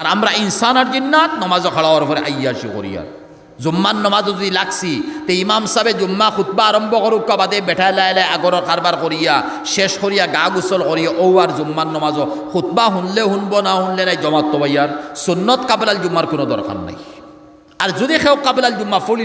আর আমরা ইনসান আর জিন্নাত নমাজ খাওয়ার পরে আইয়াসি করিয়ার জুম্মান নমাজ যদি লাগছি, তে ইমাম সাহেব জুম্মা খুতবা আরম্ভ করুক, কাবাদে বেঠাই লাই লাই আগর কারবার করিয়া, শেষ করিয়া গা গুসল করিয়া ও আর জুম্মান নমাজ খুতবা শুনলে শুনব, না শুনলে নাই, জমাত তো ভাইয়ার সুন্নত কাবলাল জুম্মার কোনো দরকার নাই। আর যদি কেউ কাবিলাল জুম্মা ফলি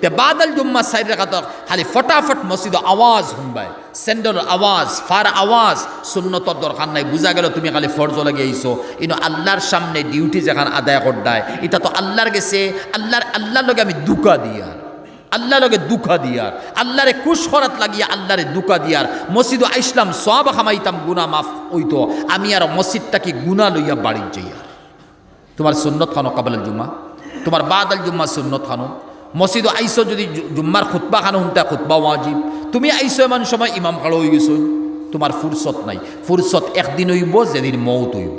তে বাদাল জুম্মা সাইড রেখা তো খালি ফটাফট মসজিদ আওয়াজ শুনবাই। স্যান্ডেল আওয়াজ, ফার আওয়াজ, সুন্নতর দরকার নাই, বুঝা গেল তুমি খালি ফর্জ লাগে আইছো। ইনো আল্লাহর সামনে ডিউটি যেখান আদায় করদায় এটা তো আল্লাহর গেছে, আল্লাহর আল্লাহর লগে আমি দুকা দিয়ার। আল্লাহ লগে দুঃখা দিয়ার। আল্লাহরে কুশ করাত লাগিয়া আল্লাহরে দুঃখা দিয়ার। মসজিদ আইসলাম সব খামাইতাম গুনা মাফ হইতো। আমি আর মসজিদটাকে গুনা লইয়া বাড়ির যাইয়ার। তোমার সুন্নত খানো কাবাল জুম্মা? তোমার বাদ আল জুম্মা সুন্নত খানো। মসজিদ আইসো যদি জুম্মার খুতবা খানো হুনতা খুতবা ওয়াজিব। তুমি আইসো এমন সময় ইমাম খাড়ো হয়ে গেছো। তোমার ফুরসত নাই। ফুরসত একদিন হইব, যেদিন মৌত হইব।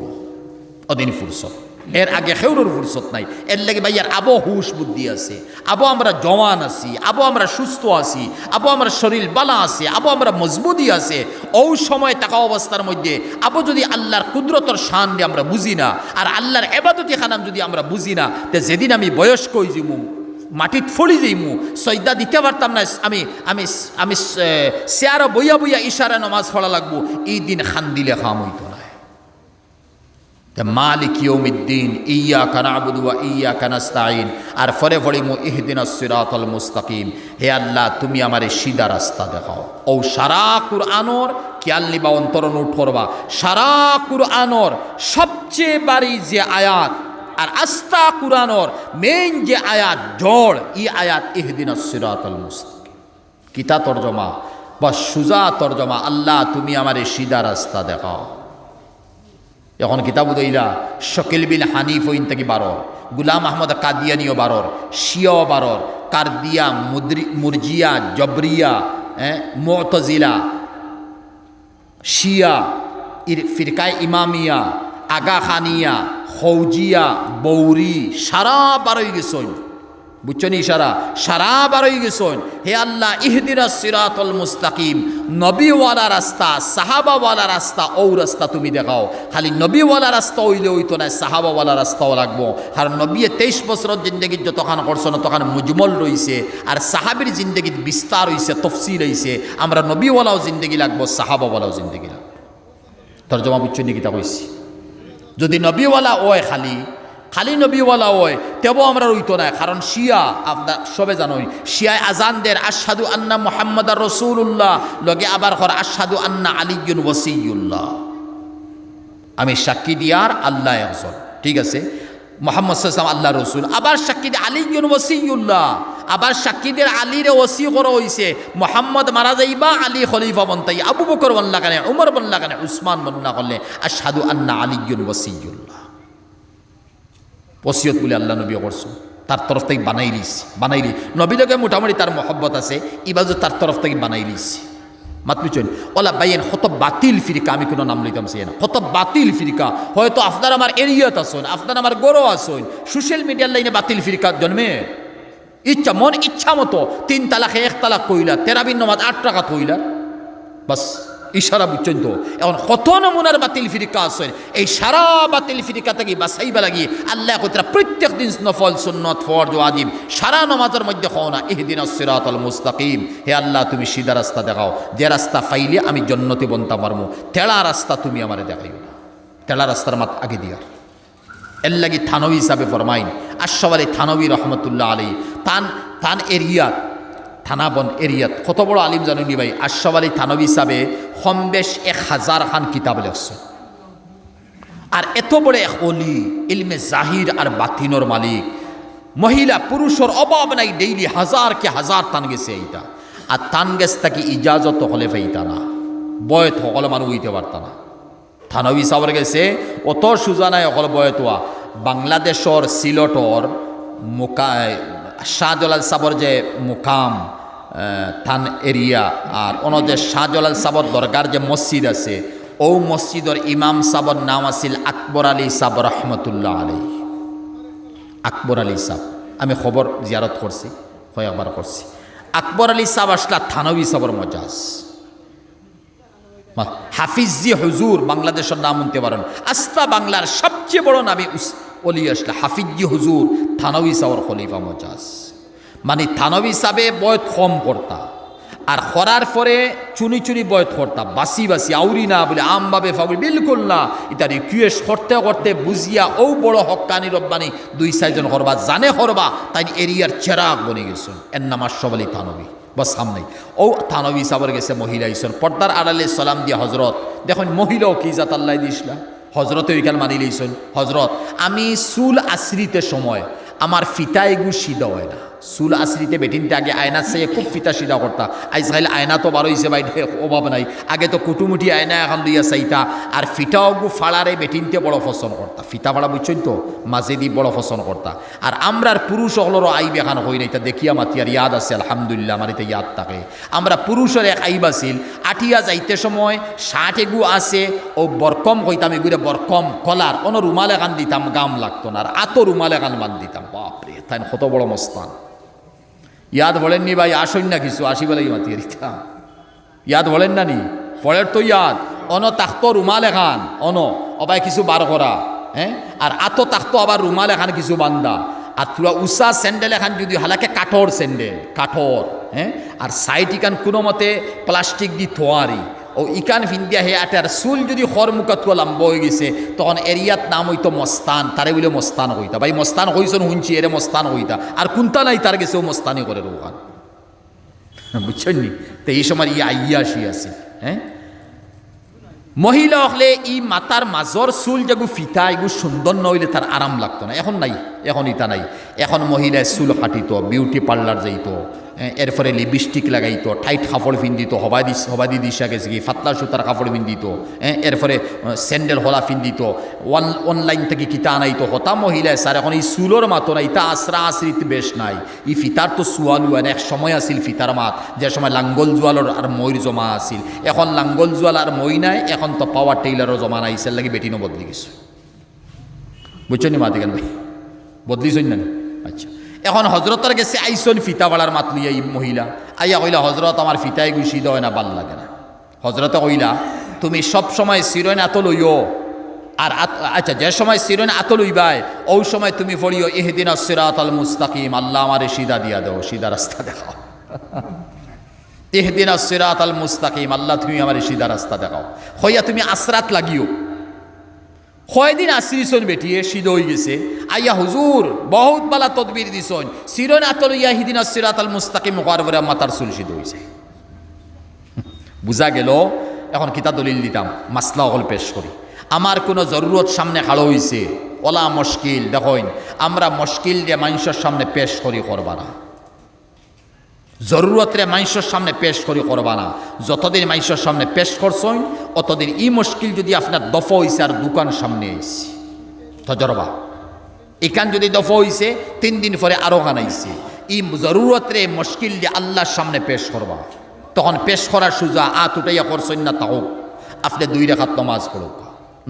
অদিন ফুরসত। এর আগে খেউরোর ফুরসত নাই। এর লাগে ভাইয়ার আবো হুশ বুদ্ধি আছে, আবো আমরা জওয়ান আছি, আবো আমরা সুস্থ আছি, আবো আমরা শরীর বালা আছে, আবো আমরা মজবুতি আছে। ও সময় থাকা অবস্থার মধ্যে আবো যদি আল্লাহর কুদরতর শান দিয়ে আমরা বুঝি না, আর আল্লাহর এবাদতি খানাম যদি আমরা বুঝি না, তে যেদিন আমি বয়স্ক হয়ে যাব মাটিত ফলি যাইমু, সৈদা দিতে পারতাম না, আমি আমি আমি চেয়ারও বইয়া বইয়া ইশারা নমাজ পড়া লাগবো, এই দিন খান দিলে খাম হইতো। মালিক ইয়ৌমিদ্দিন ইয়া কানাবুদু ওয়া ইয়া কানাস্তাইন আর ফরে ফরে মু ইহদিন সিরাতল মুস্তাকিম। হে আল্লাহ, তুমি আমারে সিধা রাস্তা দেখাও। ও সারা কুরআনর খেয়াল নিবা অন্তর নোট করবা। সারা কুরআনর সবচেয়ে বাড়ি যে আয়াত, আর আস্তা কুরআনর মেইন যে আয়াত, জড়, ই আয়াত ইহদিন সিরাতল মুস্তাকিম। কিতা তর্জমা? বা সুজা তর্জমা? আল্লাহ, তুমি আমারে সিধা রাস্তা দেখাও। এখন কিতাব দইলা, শকিল বিন হানিফ ওইন থেকে বারর, গুলাম আহমদ কাদিয়ানিও বারর, শিয়াও বারর, কার্দিয়া, মুদ্রি, মুরজিয়া, জবরিয়া হ্যাঁ মতজিলা, শিয়া, ইর, ফিরকায় ইমামিয়া, আগা খানিয়া, হৌজিয়া বৌরি সারা বারোই গেছইন বুঝছেন ইশারা? সারা বারোই গেছইন হে আল্লাহ, ইহদিনা সিরাতল মুস্তাকিম, নবীওয়ালা রাস্তা, সাহাবাওয়ালা রাস্তা ও রাস্তা তুমি দেখাও। খালি নবীওয়ালা রাস্তা হইলে হইতো না, সাহাবাওয়ালা রাস্তাও লাগবো। কারণ নবীয়ে তেইশ বছরের জিন্দগিত যতখান করছ না তখন মুজমল রইছে। আর সাহাবির জিন্দগিত বিস্তার হইছে, তফসিল হইছে। আমরা নবীওয়ালাও জিন্দগি লাগবো, সাহাবাওয়ালাও জিন্দগি লাগবো। তর্জমা বুঝছেন কিতা কইছি। যদি নবীওয়ালা ওয় খালি খালি নবীওয়ালা ওয় তেবো আমরা রইতো না, কারণ শিয়া আপনার সবে জানোই, শিয়ায় আজান দের আসাদু আন্না মোহাম্মদ রসুল্লাহ লগে আবার কর আসাদু আন্না আলিগুন ওসিউল্লাহ আমি সাক্ষী দিয়ার আল্লাহ একজন, ঠিক আছে? মোহাম্মদ সাল্লাম আল্লাহ রসুল, আবার সাক্ষী দিয়ে আলিগুন ওসিউল্লাহ আবার সাক্ষীদের আলীরে ওসি করা হইছে, মোহাম্মদ মারা যাইবা, আলী খলিফা বন্তাই আবু বকর বন্লা কানে, উমর বন্লা কানে, উসমান বন্লা করলে আসাদু আন্না আলিগুন ওসিউল্লাহ ওসিয়ত বলে আল্লাহ নবী করছ। তার তরফ থেকে বানাই লিস বানাইলি নবীলকে মোটামুটি তার মহব্বত আছে ইবাজু তার তরফ থেকে বানাই লিস মাত বুঝছেন? ওলা বাইয়েন কত বাতিল ফিরিকা, আমি কোনো নাম লইতাম সে না কত বাতিল ফিরিকা। হয়তো আপনার আমার এরিয়াত আসুন আপনার আমার গরো আসুন সোশ্যাল মিডিয়ার লাইনে বাতিল ফিরিকা জন্মে। ইচ্ছা, মন ইচ্ছা মতো তিন তালাকে, এক তালাক কইলা, তেরাবিন নমাজ আট টাকা কইলা বাস। ইশারা বুঝছেন তো এখন কত নমুনার বাতিল ফিরিকা আছে? এই সারা বাতিল ফিরিকা থেকে বাসাইবা লাগি। আল্লাহ কতরা প্রত্যেক দিন নফল, সুন্নত, ফরজ ওয়াজিব সারা নমাজের মধ্যে খাও না, ইহদিন সিরাতাল মুস্তাকিম। হে আল্লাহ, তুমি সিধা রাস্তা দেখাও। যে রাস্তা ফাইলে আমি জন্নতে বনতা পারব তেড়া রাস্তা তুমি আমারে দেখাইও না। তেড়া রাস্তার মাত আগে দিয়ার। এর লাগি থানবী হিসাবে ফরমাইন। আশরাফ আলী থানবী রহমতুল্লাহ আলী তান তান এরিয়াত থানাবন এরিয়াত। কত বড় আলিম জানুনি ভাই? আশরাফ আলী থানবী হিসাবে কমবেশ এক হাজার খান কিতাব লেখছে আর এত বড় এক অলি, ইলমে জাহির আর বাতিনর মালিক। মহিলা পুরুষের অভাব নাই ডেইলি হাজার কে হাজার তান গেছে এইটা। আর তান গেছ তাকে ইজাজত হলে ফাইতা না। বয়ত সকলে মানুষ হইতে পারত না। থানবী সাবর গেছে, অত সুজা নাই অকল বয়তোয়া বাংলাদেশর সিলটর মোকা শাহজালাল সাবর যে মুকাম থান এরিয়া, আর যে শাহজালাল সাবর দরগার যে মসজিদ আছে, ও মসজিদর ইমাম সাবর নাম আছিল আকবর আলী সাব রহমতুল্লাহ আলী আকবর আলী সাব। আমি খবর জিয়ারত করছি কয়েকবার করছি। আকবর আলী সাব আসলা থানবী সাবর মজাজ। হাফিজি হুজুর বাংলাদেশের নাম শুনতে পারেন। আস্তা বাংলার সবচেয়ে বড় নামে অলি আসলে, হাফিজি হুজুর থানবী সাহর খলিফা মজাজ। মানে থানবী সাবে বয়ত কম করতা, আর খরার পরে চুনি চুনি বয়ত করতা, বাসি বাসি, আউরি না বলে আমভাবে ফাবি বিলকুল না। এটা রিকুয়েস্ট করতে করতে বুঝিয়া ও বড় হক্কানি রব্বানি, দুই চারজন করবা, জানে করবা তাই এরিয়ার চেরাগ বনে গেছেন। এর নাম আশরফ থানবী বস সামনে ও থানবী সাবর গেছে মহিলা ইসন পর্দার আড়ালে সালাম দিয়া হজরত দেখুন মহিলাও কি জাত আল্লাহ দিসলা হজরতে ওইখান মানি লইছেন হজরত, আমি চুল আশ্রিতে সময়, আমার ফিতা এগু সিধা হয় না। চুল আশ্রিতে বেটিনতে আগে আয়না চাইয়ে খুব ফিতা সিধা করতা আইজ খাইলে আয়না তো বারো বাইরে অভাব নাই। আগে তো কুটুমুটি আয়না এখন লইয়া চাইতা। আর ফিটাও ফাড়ারে বেটিনতে বড় ফসন করতা ফিতা ফাড়া বুঝছেন তো মাঝে দি বড় ফসন করতা আর আমরার পুরুষ হলরও আইব এখন হই নাই। তা দেখিয়া মাতি আর ইয়াদ আছে, আলহামদুলিল্লাহ আমার এতে ইয়াদ থাকে। আমরা পুরুষের এক আইব আছিল। আটিয়া যাইতে সময় ষাট এগু আছে। ও বরকম কইতাম এগুলো বরকম কলার কোনো রুমাল এখান দিতাম, গাম লাগতো না আর আতো রুমাল এখান বান দিতাম। বাপরে তাই কত বড় মস্তান। ইয়াদ বলেননি ভাই, আসইন না কিছু, আসি বলে মাতিয়ে দিতাম ইয়াদ বলেন না নি? পরের তো ইয়াদ, অন তাক্ত রুমাল এখান, অন, অবাই কিছু বার করা হ্যাঁ? আর আত তাক্ত আবার রুমাল এখান কিছু বান্দা। আর পুরা উষা স্যান্ডেল এখান যদি হালাকে কাঠর স্যান্ডেল, কাঠর হ্যাঁ? আর সাইড ইখান কোনো মতে প্লাস্টিক দি থোয়ারি ও ইকান ফিন্দিয়া হে আটার চুল যদি হর মুখত লম্ব হয়ে গেছে, তখন এরিয়াত নাম হইতো মস্তান, তারে বলে মস্তান হইতা। ভাই, মস্তান হইছন শুনছি, এরে মস্তান হইতা। আর কোনটা নাই, তার গেছেও মস্তানি করে রোগান। বুঝছেন নি? তো এই সময় ই আইয়া আসি আছে হ্যাঁ? মহিলা হলে ই মাতার মাজর চুল যেগু ফিতা এগু সুন্দর নইলে তার আরাম লাগতো না। এখন নাই। এখন ইটা নাই। এখন মহিলায় চুল কাটিত বিউটি পার্লার যাইতো এরপরে লিপস্টিক লাগাইতো টাইট কাপড় পিন্দিত হবাই দি হবাই দি দিশা গেছে কি, ফাতলা সুতার কাপড় পিন্দিত এরপরে স্যান্ডেল হলা পিন্দিত ওয়ান অনলাইন থেকে কিতা আনাইতো, হতা মহিলায় স্যার, এখন এই চুলোর মাতো নাই, তা আশ্রা আশ্রিত বেশ নাই। ই ফিতার তো সুয়ালু আর এক সময় আছিল ফিতার মাত, যে সময় লাঙ্গল জোয়ালর আর ময়ূর জমা আছিল। এখন লাঙ্গল জোয়াল আর মই নাই, এখন তো পাওয়ার টেইলারও জমা নাই লাগি বেটিনও বদলি গেছে। বুঝছ নি মাতি কেন ভাই? বদলিছই না আচ্ছা। এখন হজরতের গেছে আইসন ফিতা বাড়ার মাত লইয়া এই মহিলা। আইয়া কইলা, হজরত, আমার ফিতায় গুছি দেয় না ভালো লাগে না। হজরতে কইলা, তুমি সব সময় শিরোন এত লইও আর আত- আচ্ছা যে সময় শিরোন এত লইবাই ওই সময় তুমি পড়িও এহদিন সিরাত আল মুস্তাকিম। আল্লাহ আমারে সিদা দিয়া দেও সিদা রাস্তা দেখাও। এহদিন সিরাত আল মুস্তাকিম, আল্লাহ তুমি আমার সিদা রাস্তা দেখাও। হইয়া তুমি আসরাত লাগিও কয়দিন আসিরিছন বেটিয়ে সিদ হয়ে গেছে। আইয়া হুজুর, বহুত বালা তদবির দিছন। সিরন আতল ইয়া হিদিন সিরাত আল মুস্তাকিম হওয়ার পরে মাতার চুল সিদ হয়েছে বুঝা গেল, এখন কিতা দলিল দিতাম মাসলা অকল পেশ করি আমার কোনো জরুরত সামনে হালো হয়েছে ওলা মুশকিল দেখইন আমরা মুশকিল দিয়ে মানুষের সামনে পেশ করি করবা না। জরুরতরে মানুষের সামনে পেশ করি করবা না যতদিন মানুষের সামনে পেশ করছই, অতদিন ই মুশকিল যদি আপনার দফ হয়েছে আর দোকান সামনে আইছে। তজরবা এখান যদি দফ হয়েছে তিন দিন পরে আরও গানাইছে ই জরুরতরে মুশকিল যে আল্লাহর সামনে পেশ করবা। তখন পেশ করার সুজা আত উঠাইয়া করছেন না তাও। আপনি দুই রেখাত নমাজ পড়ুক।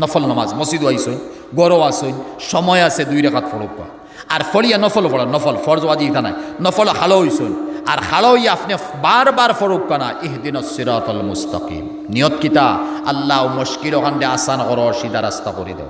নফল নমাজ মসজিদ আইসইন গরো আসইন সময় আছে দুই রেখাত পড়ুক। আর ফলিয়া নফল পড়া, নফল, ফরজ ওয়াজি নাই। নফল হালো হইসইন আর হাড়ই আপনি বারবার ফরুক কানা, ইহদিন সিরাতল মুস্তাকিম। নিয়ত কিতা আল্লাহ মুশকিল ওখান আসান করো, সিধা রাস্তা করে দাও।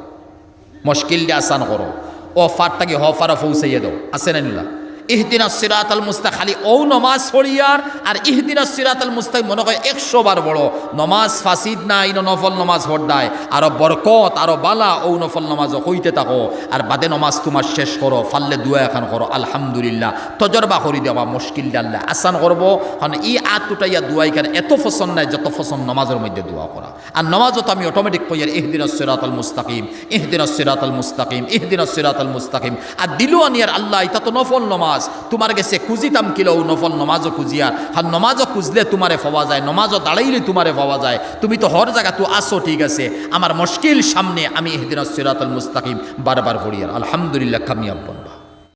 মুশকিল দিয়ে আসান করো। ও ফারটাকে হ ফারা পৌঁছাইয়ে দাও। আসে না নিলা? ইহদিনা সিরাত আল মুস্তা, খালি ও নমাজ পড়িয়ার আর ইহদিনা সিরাত আল মুস্তাক মনে হয় একশো বার বড় নমাজ ফাসিদ না ইনো নফল নমাজ হড্ডায় আরও বরকত, আরও বালা ও নফল নমাজ হইতে থাকো। আর বাদে নমাজ তোমার শেষ করো, ফাললে দুয়া এখন করো, আলহামদুলিল্লাহ। তজরবা করি দেওয়া মুশকিল ডাল্লা। আসান করব কারণ ই আত উঠাইয়া দুয়াই কেন, এত ফসন নাই যত ফসন নমাজের মধ্যে দোয়া করা। আর নমাজও তো আমি অটোমেটিক কইয়ার ইহদিন সিরাত আল মুস্তাকিম ইহদিন সিরাত আল মুস্তাকিম ইহদিন সিরাত আল মুস্তাকিম। আর দিলু আনিয়ার আল্লাহ এটা তো নফল নমাজ। তোমার গেছে খুঁজিতাম কিলো নফল, নমাজও খুঁজিয়ার হার নমাজও খুঁজলে তোমারে পাওয়া যায়, নমাজও দাঁড়াইলে তোমারে পাওয়া যায়। তুমি তো হর জায়গা তো আসো, ঠিক আছে। আমার মুশকিল সামনে আমি এদিন সিরাতুল মুস্তাকিম বারবার পড়িয়ার আলহামদুলিল্লাহ কামিয়াব বনবা।